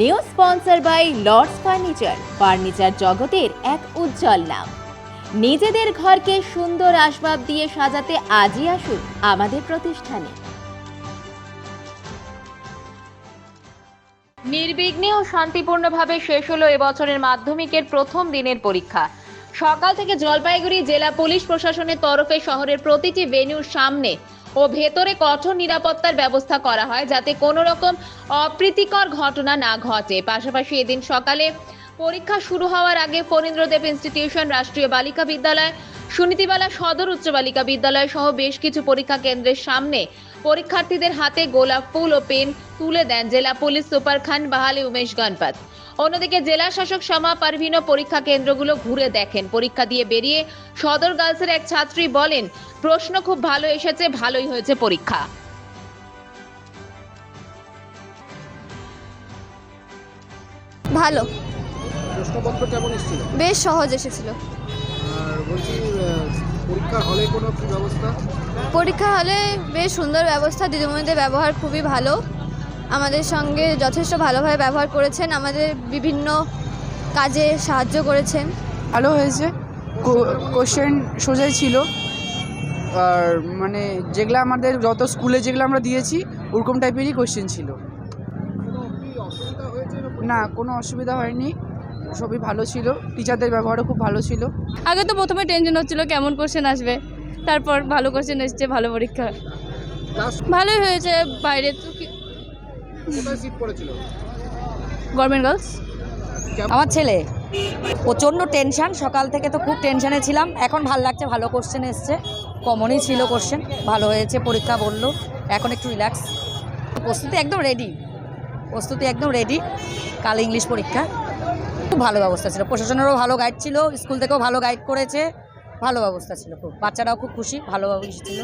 New sponsor by Lords furniture. Furniture জগতের এক উজ্জ্বল নাম। নিজেদের ঘরকে সুন্দর আসবাব দিয়ে সাজাতে আজই আসুন আমাদের প্রতিষ্ঠানে। নির্বিঘ্নে ও শান্তিপূর্ণভাবে শেষ হলো এবছরের মাধ্যমিকের প্রথম দিনের পরীক্ষা। সকাল থেকে জলপাইগুড়ি জেলা পুলিশ প্রশাসনের তরফে শহরের প্রতিটি ভেন্যুর সামনে ও ভেতরে কঠোর নিরাপত্তার ব্যবস্থা করা হয় যাতে কোনো রকম অপ্রীতিকর ঘটনা না ঘটে। পাশাপাশি এদিন সকালে পরীক্ষা শুরু হওয়ার আগে ফণীন্দ্রদেব ইনস্টিটিউশন রাষ্ট্রীয় বালিকা বিদ্যালয় সুনীতিবালা সদর উচ্চ বালিকা বিদ্যালয় সহ বেশ কিছু পরীক্ষা কেন্দ্রের সামনে পরীক্ষার্থীদের হাতে গোলাপ ফুল ও পেন তুলে দেন জেলা পুলিশ সুপার খান বাহালি উমেশ গণপত। অন্যদিকে জেলা শাসক শ্যামা পারভিনও পরীক্ষা কেন্দ্রগুলো ঘুরে দেখেন। পরীক্ষা দিয়ে বেরিয়ে সদর গার্লসের এক ছাত্রী বলেন প্রশ্ন খুব ভালো এসেছে ভালোই হয়েছে পরীক্ষা। ভালো। প্রশ্নপত্র কেমন এসেছিল? বেশ সহজ এসেছিল। বলছি পরীক্ষা হলে কোনো কি ব্যবস্থা? পরীক্ষা হলে বেশ সুন্দর ব্যবস্থা দিদিমণিদের ব্যবহার খুবই ভালো। আমাদের সঙ্গে যথেষ্ট ভালোভাবে ব্যবহার করেছেন আমাদের বিভিন্ন কাজে সাহায্য করেছেন। ভালো হয়েছে কোশ্চেন সোজাই ছিল। আর মানে যেগুলো আমাদের যত স্কুলে যেগুলো আমরা দিয়েছি ওরকম টাইপেরই কোশ্চেন ছিল। কোনো কি অসুবিধা হয়েছে না কোনো অসুবিধা হয়নি। সবই ভালো ছিল। টিচারদের ব্যবহারও খুব ভালো ছিল। আগে তো প্রথমে টেনশন হচ্ছিল কেমন কোশ্চেন আসবে। তারপর ভালো কোশ্চেন এসছে ভালো পরীক্ষা। ভালোই হয়েছে বাইরে তো কোথায় সিট পড়েছিল? গভর্নমেন্ট গার্লস আমার ছেলে। প্রচণ্ড টেনশন সকাল থেকে তো খুব টেনশানে ছিলাম। এখন ভালো লাগছে ভালো কোশ্চেন এসছে। কমনই ছিল কোশ্চেন ভালো হয়েছে পরীক্ষা বলল। এখন একটু রিল্যাক্স প্রস্তুতি একদম রেডি প্রস্তুতি একদম রেডি কাল ইংলিশ পরীক্ষা। খুব ভালো ব্যবস্থা ছিল। প্রশাসনেরও ভালো গাইড ছিল, স্কুল থেকেও ভালো গাইড করেছে, ভালো ব্যবস্থা ছিল খুব। বাচ্চারাও খুব খুশি, ভালো ছিল।